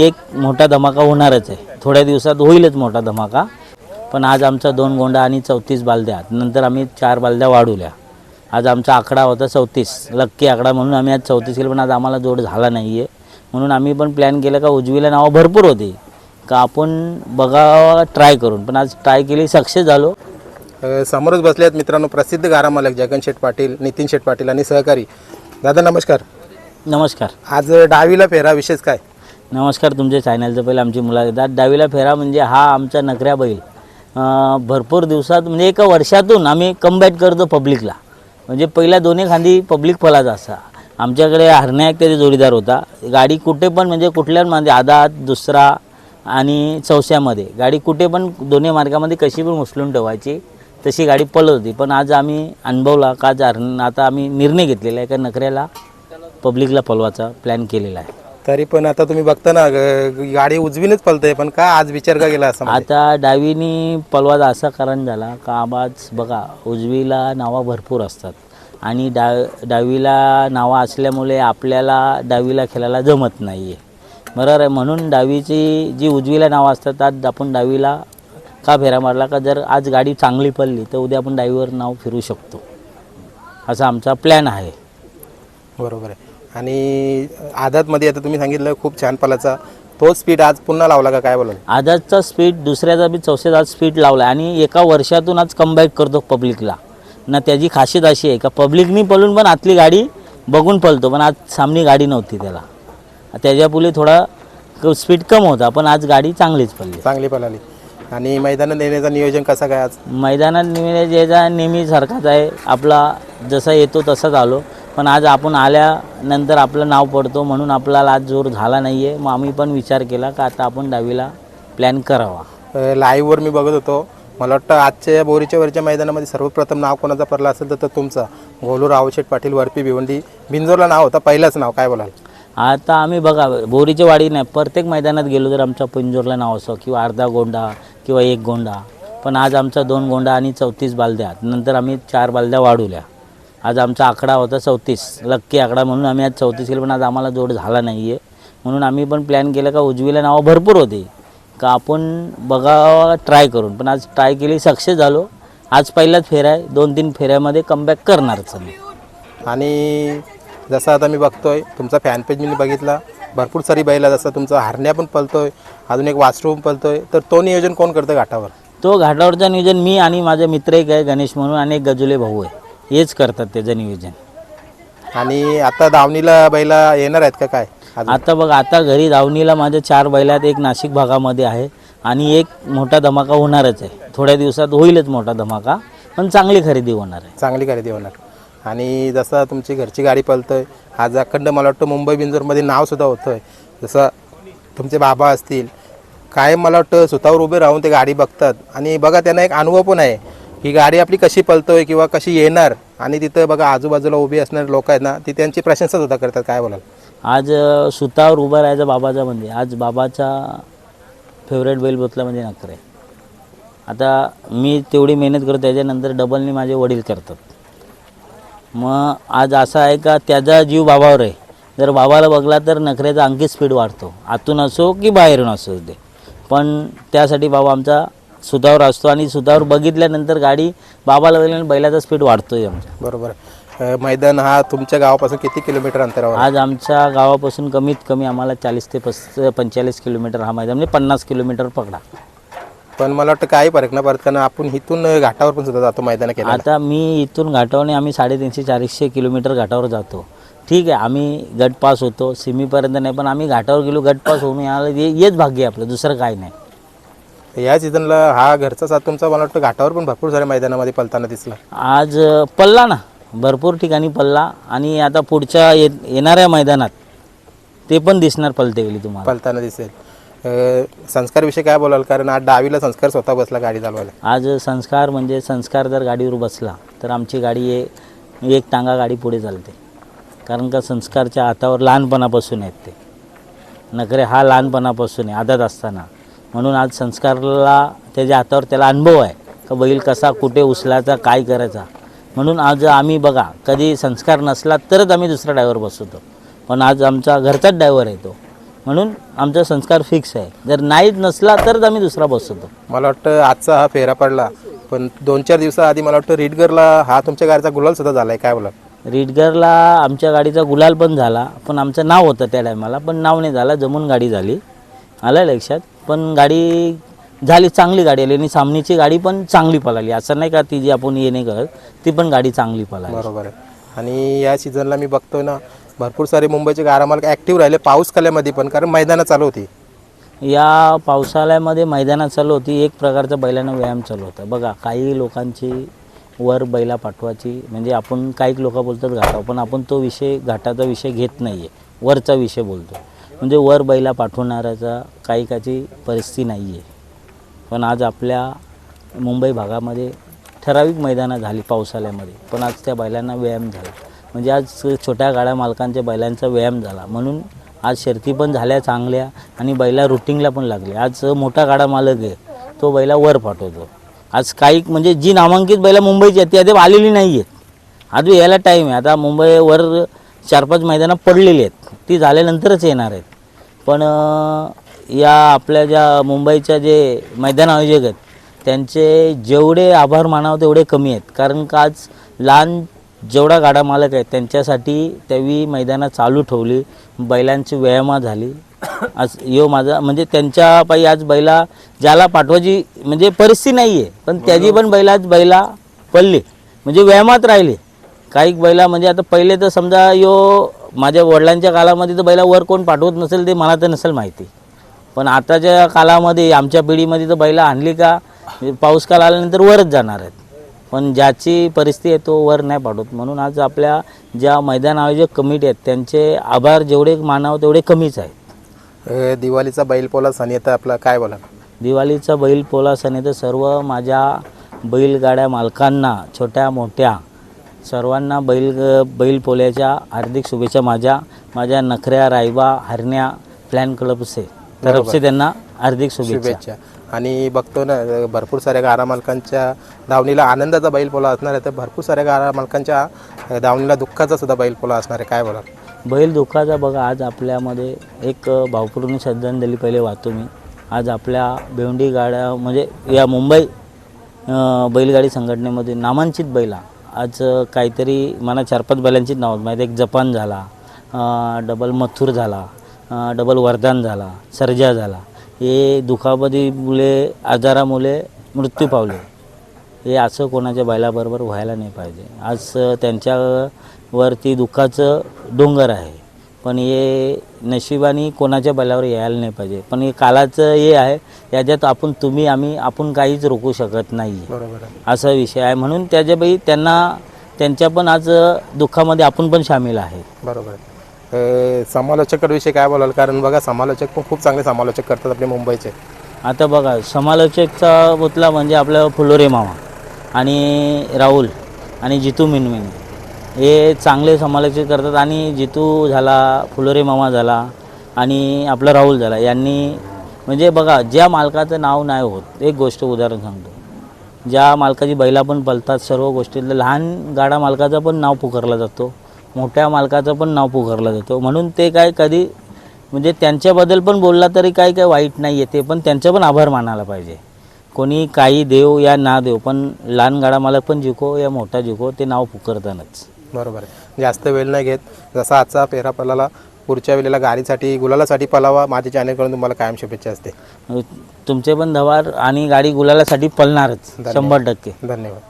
एक मोठा धमाका होणारच आहे. थोड्या दिवसात होईलच मोठा धमाका. पण आज आमचा दोन गोंडा आणि चौतीस बालद्या. नंतर आम्ही चार बालद्या वाढवल्या. आज आमचा आकडा होता चौतीस. लक्की आकडा म्हणून आम्ही आज चौतीस केलं पण आज आम्हाला जोड झाला नाही आहे म्हणून आम्ही पण प्लॅन केलं का उजवीला नावं भरपूर होती. का आपण बघावं ट्राय करून. पण आज ट्राय केली सक्सेस झालो. समोरच बसले आहेत मित्रांनो प्रसिद्ध गारा मालक जगन शेठ पाटील नितीन शेठ पाटील आणि सहकारी. दादा नमस्कार. नमस्कार. आज डावीला फेरा विशेष काय? नमस्कार तुमच्या चॅनलचं पहिलं आमची मुलाखत. आज डावीला फेरा म्हणजे हा आमचा नकऱ्या बैल. भरपूर दिवसात म्हणजे एका वर्षातून आम्ही कमबॅट करतो पब्लिकला म्हणजे पहिल्या दोन्ही खांदी पब्लिक फलाचा असा. आमच्याकडे हरण्या एक त्याचा जोडीदार होता. गाडी कुठे पण म्हणजे कुठल्या म्हणजे आदात दुसरा आणि चौस्यामध्ये. गाडी कुठे पण दोन्ही मार्गामध्ये कशी पण उचलून ठेवायची तशी गाडी पळत होती. पण आज आम्ही अनुभवला का आज हरण आता आम्ही निर्णय घेतलेला आहे का नकऱ्याला पब्लिकला पळवायचा प्लॅन केलेला आहे. तरी पण आता तुम्ही बघता ना ग- गाडी उजवीनेच पलते पण का आज विचार का गेला असं म्हणजे? आता डावीनी पलवाचा असा कारण झाला का आवाज बघा उजवीला नावा भरपूर असतात आणि डा डावीला नावा असल्यामुळे आपल्याला डावीला खेळायला जमत नाही आहे बरोबर आहे? म्हणून डावीची जी उजवीला नावं असतात आज आपण डावीला का फेरा मारला का जर आज गाडी चांगली पडली तर उद्या आपण डावीवर नाव फिरू शकतो. असा आमचा प्लॅन आहे. बरोबर आहे. आणि आदातमध्ये आता तुम्ही सांगितलं खूप छान पलाचा. तोच स्पीड आज पुन्हा लावला का? काय बोलाल? आजचा स्पीड दुसऱ्याचा बी चौथ्याचा आज स्पीड लावला आणि एका वर्षातून आज कमबॅक करतो पब्लिकला ना त्याची खासियत अशी आहे का पब्लिकनी पळून पण आतली गाडी बघून पळतो पण आज सामनी गाडी नव्हती त्याला. त्याच्यापुढे थोडा स्पीड कम होता पण आज गाडी चांगलीच पडली. चांगली पळाली. आणि मैदानात नेण्याचं नियोजन कसं काय आज? मैदानात नेहमी यायचा नेहमी सारखाच आहे आपला जसा येतो तसाच आलो. पण आज आपण आल्यानंतर आपलं नाव पडतो म्हणून आपल्याला आज जोर झाला नाही आहे मग आम्ही पण विचार केला का आता आपण डावीला प्लॅन करावा. लाईव्हवर मी बघत होतो. मला वाटतं आजच्या या बोरीच्या वरच्या मैदानामध्ये सर्वप्रथम नाव कोणाचा पडला असेल तर तुमचा. गोलू रावशेठ पाटील वरपी भिवंडी. बिंजोरला नाव होता पहिलंच नाव. काय बोलाल? आता आम्ही बघा बोरीची वाडी नाही प्रत्येक मैदानात गेलो तर आमच्या पिंजोरला नाव असो किंवा अर्धा गोंडा किंवा एक गोंडा. पण आज आमचा दोन गोंडा आणि चौतीस बालद्या नंतर आम्ही चार बालद्या वाढवल्या. आज आमचा आकडा होता चौतीस. लक्की आकडा म्हणून आम्ही आज चौतीस केलं पण आज आम्हाला जोड झाला नाही आहे म्हणून आम्ही पण प्लॅन केलं का उजवीला नावं भरपूर होती. का आपण बघावं ट्राय करून. पण आज ट्राय केली सक्सेस झालो. आज पहिलाच फेरा आहे. दोन तीन फेऱ्यामध्ये कमबॅक करणारच आम्ही. आणि जसं आता मी बघतोय तुमचा फॅन पेज मी बघितला. भरपूर सारी बैला जसं तुमचा हरण्या पण पलतोय अजून एक वासरूम पलतोय तर तो नियोजन कोण करतं घाटावर? तो घाटावरचं नियोजन मी आणि माझे मित्र एक आहे गणेश म्हणून आणि एक गजुले भाऊ आहे. हेच करतात त्याचं नियोजन आणि आता दावणीला बैला येणार आहेत का काय? अजून? आता बघ आता घरी धावणीला माझे चार बैलात एक नाशिक भागामध्ये आहे आणि एक मोठा धमाका होणारच आहे. थोड्या दिवसात होईलच मोठा धमाका पण चांगली खरेदी होणार आहे. चांगली खरेदी होणार. आणि जसं तुमची घरची गाडी पलतोय आज अखंड मला वाटतं मुंबई बिंजोरमध्ये नावसुद्धा होतंय जसं तुमचे बाबा असतील कायम मला वाटतं स्वतःवर उभे राहून ते गाडी बघतात. आणि बघा त्यांना एक अनुभव पण आहे. ही गाडी आपली कशी पलतोय किंवा कशी येणार? आणि तिथं बघा आजूबाजूला उभी असणारे लोक आहेत ना ती त्यांची प्रशंसा सुद्धा करतात. काय बोलाल? आज सुतावर उभं राहायचं बाबाचा म्हणजे आज बाबाचा फेवरेट बैल बोतला म्हणजे नखरे आता मी तेवढी मेहनत करतो त्याच्यानंतर डबलनी माझे वडील करतात. मग आज असं आहे का त्याचा जीव बाबावर आहे. जर बाबाला बघला तर नखऱ्याचा आणखी स्पीड वाढतो. आतून असो की बाहेरून असो ते पण त्यासाठी बाबा आमचा सुतावर असतो आणि सुतावर बघितल्यानंतर गाडी बाबाला बघितल्यानंतर बैलाचा स्पीड वाढतोय आमचा बरोबर. अं, मैदान हा तुमच्या गावापासून किती किलोमीटर अंतरावर? आहे? आज आमच्या गावापासून कमीत कमी आम्हाला चाळीस ते पस पंचेचाळीस किलोमीटर हा मैदान म्हणजे पन्नास किलोमीटर पकडा. पण मला वाटतं काही फरक नाही पडत कारण आपण इथून घाटावर पण सुद्धा जातो मैदान केलं आता मी इथून घाटावने आम्ही साडेतीनशे चारशे किलोमीटर घाटावर जातो. ठीक आहे आम्ही गट पास होतो सिमीपर्यंत नाही पण आम्ही घाटावर गेलो गट पास होऊन याला हे- हेच भाग्य आहे आपलं दुसरं काय नाही. या सीझनला हा घरचा साथ तुमचा मला वाटतं घाटावर पण भरपूर साऱ्या मैदानामध्ये पलताना दिसला. आज पल्ला ना. भरपूर ठिकाणी पल्ला. आणि आता पुढच्या ये येणाऱ्या मैदानात ते पण दिसणार पलते गेली तुम्हाला. पलताना दिसेल. संस्कारविषयी काय बोलाल? कारण आज डावीला संस्कार स्वतः बसला गाडी चालवायला. आज संस्कार म्हणजे संस्कार जर गाडीवर बसला तर आमची गाडी हे एक टांगा गाडी पुढे चालते. कारण का संस्कारच्या हातावर लहानपणापासून आहेत ते. नखरे हा लहानपणापासून आहे आदत असताना. म्हणून आज संस्कारला त्याच्या हातावर त्याला अनुभव आहे. का बैल कसा कुठे उचलायचा काय करायचा? म्हणून आज आम्ही बघा कधी संस्कार नसला तरच आम्ही दुसरा ड्रायव्हर बसवतो. पण आज आमचा घरचाच ड्रायव्हर आहे तो. म्हणून आमचा संस्कार फिक्स आहे. जर नाहीच नसला तरच आम्ही दुसरा बसवतो. मला वाटतं आजचा हा फेरा पडला. पण दोन चार दिवसाआधी मला वाटतं रीडगरला हा तुमच्या गाडीचा गुलाल सुद्धा झालाय. काय बोला रीडगरला आमच्या गाडीचा गुलाल पण झाला. पण आमचं नाव होतं त्या टायमाला पण नाव नाही झाला. जमून गाडी झाली. आलं लक्षात. पण गाडी झाली चांगली गाडी आली. आणि सामनीची गाडी पण चांगली पळाली. असं नाही का ती जी आपण ये नाही करत ती पण गाडी चांगली पळाली. बरोबर आहे. आणि या सीझनला मी बघतोय ना भरपूर सारे मुंबईचे गारा मालक ॲक्टिव्ह राहिले पाऊस काल्यामध्ये पण कारण मैदानं चालू होती. या पावसाळ्यामध्ये मैदानात चालू होती. एक प्रकारचा बैलांना व्यायाम चालू होता. बघा काही लोकांची वर बैला पाठवायची म्हणजे आपण काही लोक बोलतात घाटाव पण आपण तो विषय घाटाचा विषय घेत नाही आहे वरचा विषय बोलतो. म्हणजे वर बैला पाठवणाऱ्याचा काही काची परिस्थिती नाही आहे पण आज आपल्या मुंबई भागामध्ये ठराविक मैदानं झाली पावसाळ्यामध्ये. पण आज त्या बैलांना व्यायाम झाला. म्हणजे आज छोट्या गाड्या मालकांच्या बैलांचा व्यायाम झाला. म्हणून आज शर्ती पण झाल्या चांगल्या आणि बैला रुटिंगला पण लागले आज मोठा गाडा मालक आहे तो बैला वर पाठवतो. आज काही म्हणजे जी नामांकित बैला मुंबईची आहेत ती अद्याप आलेली नाही आहेत आज यायला टाईम आहे. आता मुंबईवर चार पाच मैदानं पडलेली आहेत. ती झाल्यानंतरच येणार आहेत. पण या आपल्या ज्या मुंबईच्या जे मैदान आयोजक आहेत त्यांचे जेवढे आभार मानावं तेवढे कमी आहेत. कारण का आज लहान जेवढा गाडा मालक आहेत त्यांच्यासाठी त्यावी मैदानं चालू ठेवली बैलांची व्यायामा झाली. आज यो माझा म्हणजे त्यांच्या पायी आज बैला ज्याला पाठवायची म्हणजे परिस्थिती नाही आहे पण त्याची पण बैला आज बैला पडली. म्हणजे व्यायामात राहिली. काही बैला म्हणजे आता पहिले तर समजा यो माझ्या वडिलांच्या काळामध्ये तर बैला वर कोण पाठवत नसेल ते मला तर नसेल माहिती. पण आताच्या काळामध्ये आमच्या पिढीमध्ये तर बैला आणली का पाऊस काळ आल्यानंतर वरच जाणार आहेत. पण ज्याची परिस्थिती आहे तो वर नाही पाठवत म्हणून आज आपल्या ज्या मैदान आयोजक कमिटी आहेत त्यांचे आभार जेवढे मानावं तेवढे कमीच आहेत. दिवाळीचा बैलपोला सण येतं आपला काय बोला? दिवाळीचा बैल पोला सण तर सर्व माझ्या बैलगाड्या मालकांना छोट्या मोठ्या सर्वांना बैल बैल पोल्याच्या हार्दिक शुभेच्छा माझ्या माझ्या नखऱ्या रायबा हरण्या प्लॅन क्लबचे. तर्फे त्यांना हार्दिक शुभेच्छा. शुभेच्छा. आणि बघतो ना भरपूर साऱ्या गारा मालकांच्या धावणीला आनंदाचा बैलपोला असणार आहे. तर भरपूर साऱ्या गारा मालकांच्या धावणीला दुःखाचा सुद्धा बैलपोला असणार आहे. काय बोला बैल दुःखाचा बघा आज आपल्यामध्ये एक भावपूर्ण श्रद्धांजली पहिले वाहतो मी. आज आपल्या भेवंडी गाड्या म्हणजे या मुंबई अं, बैलगाडी संघटनेमध्ये नामांकित बैला. आज अं, काहीतरी मला चार पाच बैलांचीच नाव आहेत. माहिती एक जपान झाला अं, डबल मथुर झाला. डबल वरदान झाला सर्जा झाला. हे दुखापतीमुळे आजारामुळे मृत्यू पावले. हे असं कोणाच्या बैलाबरोबर व्हायला नाही पाहिजे. आज त्यांच्यावरती दुःखाचं डोंगर आहे. पण हे नशिबाने कोणाच्या बैलावर यायला नाही पाहिजे. पण हे कालाचं हे आहे याच्यात आपण तुम्ही आम्ही आपण काहीच रोखू शकत नाही. असा विषय आहे. म्हणून त्याच्याबाई त्यांना त्यांच्या पण आज दुःखामध्ये आपण पण सामील आहे. बरोबर समालोचकांविषयी काय बोलाल? कारण बघा समालोचक पण खूप चांगले समालोचक करतात आपले मुंबईचे. आता बघा समालोचकचा पुतला म्हणजे आपलं फुलोरे मामा आणि राहुल आणि जितू मिनमिन. हे चांगले समालोचक करतात आणि जितू झाला फुलोरे मामा झाला आणि आपला राहुल झाला. यांनी म्हणजे बघा ज्या मालकाचं नाव नाही होत एक गोष्ट उदाहरण सांगतो. ज्या मालकाची बैला पण पलतात सर्व गोष्टीतलं लहान गाडा मालकाचं पण नाव पुकारला जातो. मोठ्या मालकाचं पण नाव पुकारलं जातो. म्हणून ते काय कधी म्हणजे त्यांच्याबद्दल पण बोलला तरी काही काही वाईट नाही आहे ते पण त्यांचं पण आभार मानायला पाहिजे. कोणी काही देव या ना देव पण लहान गाडा मालक पण जिको या मोठा जिको ते नाव पुकारतानच. बरोबर आहे. जास्त वेळ नाही घेत. जसा आजचा पेरा पलाला पुढच्या वेळेला गाडीसाठी गुलालासाठी पलावा माझ्या चॅनलकडून तुम्हाला कायम शुभेच्छा असते. तुमचे पण धवार आणि गाडी गुलालासाठी पळणारच शंभर टक्के. धन्यवाद.